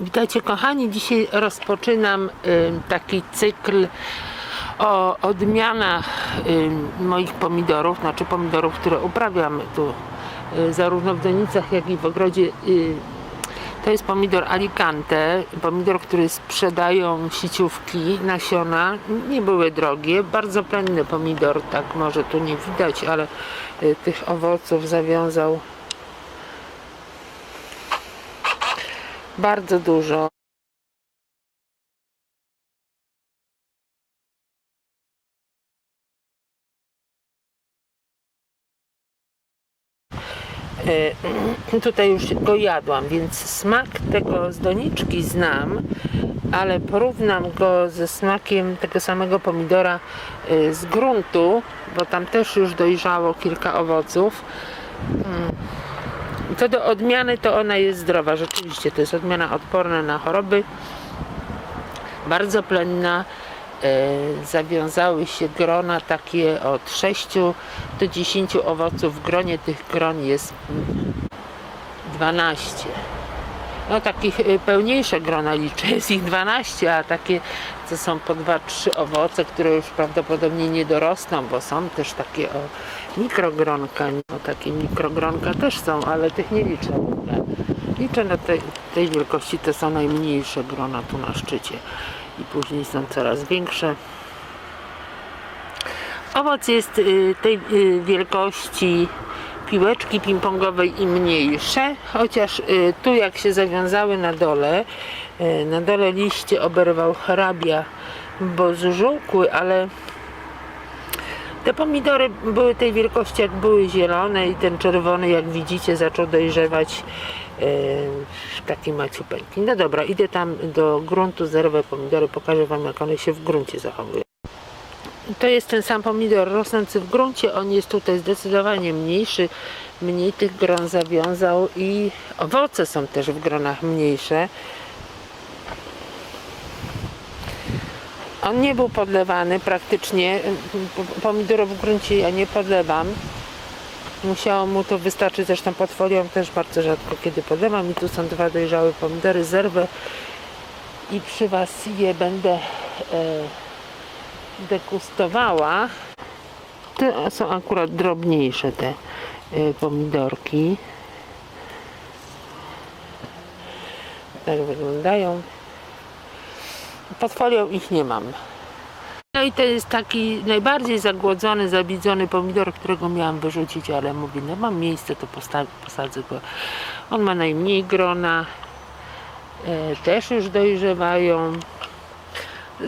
Witajcie kochani, dzisiaj rozpoczynam taki cykl o odmianach moich pomidorów, znaczy pomidorów, które uprawiam tu y, zarówno w donicach, jak i w ogrodzie. Y, to jest pomidor Alicante, pomidor, który sprzedają sieciówki, nasiona. Nie były drogie, bardzo plenny pomidor, tak może tu nie widać, ale y, tych owoców zawiązał bardzo dużo. E, Tutaj już go jadłam, więc smak tego z doniczki znam, ale porównam go ze smakiem tego samego pomidora e, z gruntu, bo tam też już dojrzało kilka owoców. Co do odmiany, to ona jest zdrowa. Rzeczywiście, to jest odmiana odporna na choroby. Bardzo plenna. E, zawiązały się grona takie od 6 do 10 owoców. W gronie tych gron jest mm, 12. No takich e, pełniejsze grona liczę, jest ich 12, a takie co są po 2-3 owoce, które już prawdopodobnie nie dorosną, bo są też takie o mikrogronka, no takie mikrogronka też są, ale tych nie liczę. w ogóle. Liczę na tej, tej wielkości, to są najmniejsze grona tu na szczycie i później są coraz większe. Owoc jest y, tej y, wielkości piłeczki ping-pongowej i mniejsze, chociaż y, tu jak się zawiązały na dole, y, na dole liście oberwał hrabia, bo zżółkły, ale te pomidory były tej wielkości jak były zielone i ten czerwony jak widzicie zaczął dojrzewać yy, taki maciupeńki. No dobra, idę tam do gruntu, zerwę pomidory, pokażę wam jak one się w gruncie zachowują. To jest ten sam pomidor rosnący w gruncie, on jest tutaj zdecydowanie mniejszy, mniej tych gron zawiązał i owoce są też w gronach mniejsze. On nie był podlewany praktycznie. Pomidorów w gruncie ja nie podlewam. Musiało mu to wystarczyć, zresztą pod folią też bardzo rzadko kiedy podlewam. I tu są dwa dojrzałe pomidory, zerwę i przy Was je będę e, degustowała. Te są akurat drobniejsze te e, pomidorki. Tak wyglądają. Pod folią ich nie mam. No i to jest taki najbardziej zagłodzony, zabidzony pomidor, którego miałam wyrzucić, ale mówię, no mam miejsce, to posadzę go. On ma najmniej grona, e, też już dojrzewają.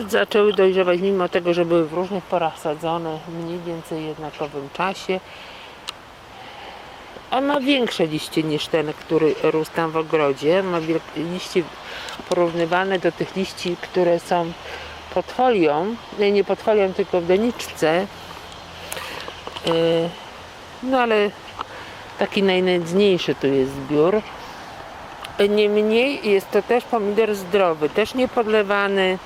Zaczęły dojrzewać mimo tego, że były w różnych porach sadzone, mniej więcej jednakowym czasie. On ma większe liście niż ten, który rósł tam w ogrodzie. Ma liście porównywane do tych liści, które są pod folią. Nie, pod folią, tylko w doniczce. Yy, No ale taki najnędzniejszy tu jest zbiór. Niemniej jest to też pomidor zdrowy, też nie podlewany.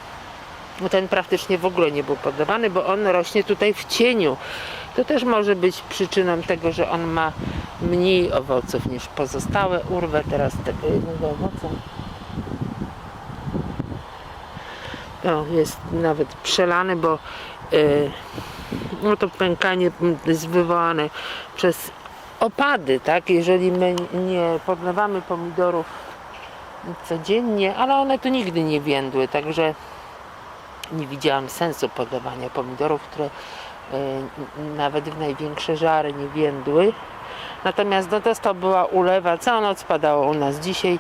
Bo Ten praktycznie w ogóle nie był podlewany, bo on rośnie tutaj w cieniu. To też może być przyczyną tego, że on ma mniej owoców niż pozostałe. Urwę teraz tego jednego owoca. O, jest nawet przelany, bo y, no to pękanie jest wywołane przez opady, tak? Jeżeli my nie podlewamy pomidorów codziennie, ale one tu nigdy nie więdły, także nie widziałam sensu podlewania pomidorów, które y, nawet w największe żary nie więdły. Natomiast no, dostał była ulewa, całą noc padało u nas. Dzisiaj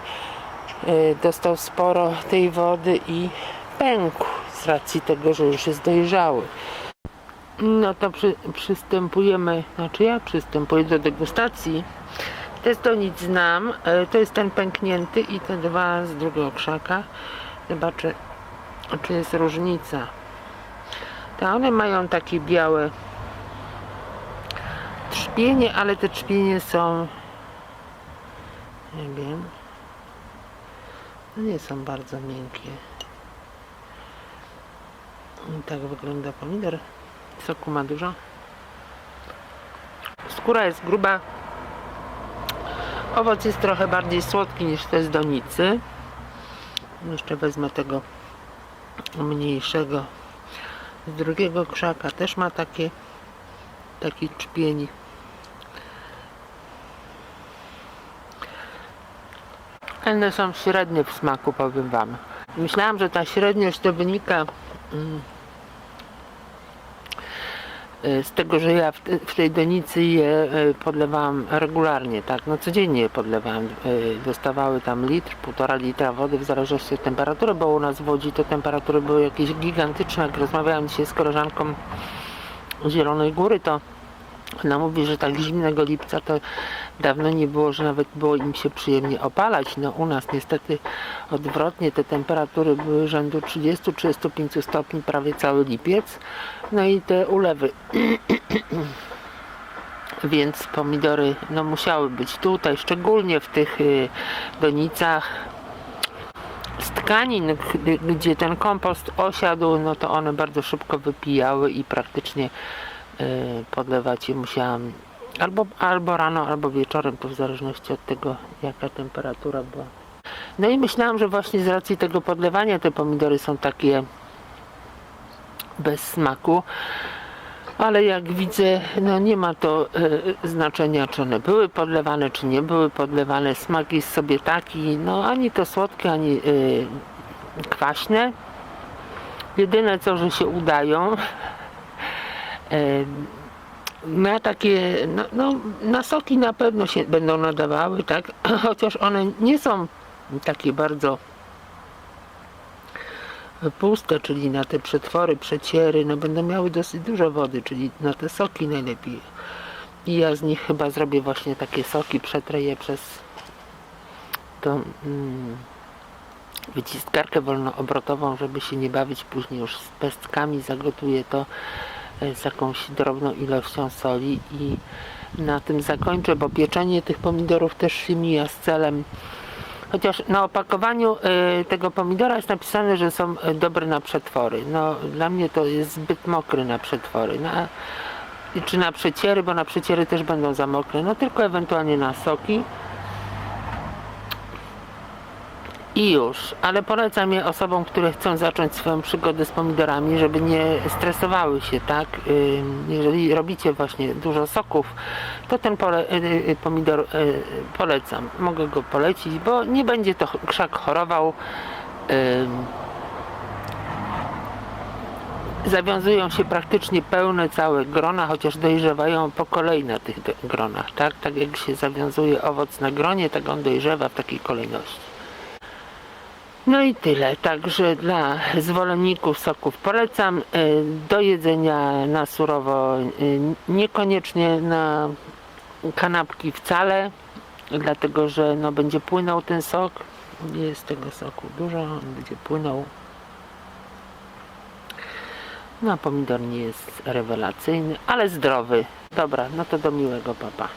y, dostał sporo tej wody i pękł z racji tego, że już jest dojrzały. No to przy, przystępujemy, znaczy ja przystępuję do degustacji. Te to nic znam, e, to jest ten pęknięty i te dwa z drugiego krzaka. Zobaczę, czy jest różnica. To one mają takie białe trzpienie, ale te trzpienie są nie wiem nie są bardzo miękkie. I tak wygląda pomidor. Soku ma dużo. Skóra jest gruba. Owoc jest trochę bardziej słodki niż te z donicy. Jeszcze wezmę tego mniejszego z drugiego krzaka. Też ma takie taki czpień. One są średnie w smaku, powiem Wam. Myślałam, że ta średniość to wynika mm, z tego, że ja w, te- w tej donicy je y, podlewałam regularnie, tak, no codziennie je podlewałam. Y, Dostawały tam litr, półtora litra wody w zależności od temperatury, bo u nas w Łodzi te temperatury były jakieś gigantyczne. Jak rozmawiałam dzisiaj z koleżanką Zielonej Góry, to ona mówi, że tak zimnego lipca to dawno nie było, że nawet było im się przyjemnie opalać. No u nas niestety odwrotnie te temperatury były rzędu 30-35 stopni prawie cały lipiec. No i te ulewy. Więc pomidory no musiały być tutaj, szczególnie w tych y, donicach z tkanin, gdzie ten kompost osiadł, no to one bardzo szybko wypijały i praktycznie podlewać je musiałam albo, albo rano, albo wieczorem, w zależności od tego, jaka temperatura była. No i myślałam, że właśnie z racji tego podlewania te pomidory są takie bez smaku, ale jak widzę, no nie ma to e, znaczenia, czy one były podlewane, czy nie były podlewane. Smak jest sobie taki, no ani to słodkie, ani e, kwaśne. Jedyne co, że się udają. Na takie, no, no na soki na pewno się będą nadawały, tak? Chociaż one nie są takie bardzo puste, czyli na te przetwory, przeciery, no będą miały dosyć dużo wody, czyli na te soki najlepiej. I ja z nich chyba zrobię właśnie takie soki, przetrę je przez tą mm, wyciskarkę wolnoobrotową, żeby się nie bawić później już z pestkami, zagotuję to z jakąś drobną ilością soli i na tym zakończę, bo pieczenie tych pomidorów też się mija z celem Chociaż na opakowaniu y, tego pomidora jest napisane, że są y, dobre na przetwory. No dla mnie to jest zbyt mokry na przetwory. Na, czy na przeciery, bo na przeciery też będą za mokre. No tylko ewentualnie na soki. I już, ale polecam je osobom, które chcą zacząć swoją przygodę z pomidorami, żeby nie stresowały się, tak? Jeżeli robicie właśnie dużo soków, to ten pole, y, y, pomidor y, polecam. Mogę go polecić, bo nie będzie to krzak chorował. Zawiązują się praktycznie pełne całe grona, chociaż dojrzewają po kolei na tych gronach, tak? Tak jak się zawiązuje owoc na gronie, tak on dojrzewa w takiej kolejności. No i tyle. Także dla zwolenników soków polecam. Y, Do jedzenia na surowo y, niekoniecznie na kanapki wcale, dlatego że no, będzie płynął ten sok. Nie jest tego soku dużo, on będzie płynął. No, a pomidor nie jest rewelacyjny, ale zdrowy. Dobra, no to do miłego papa.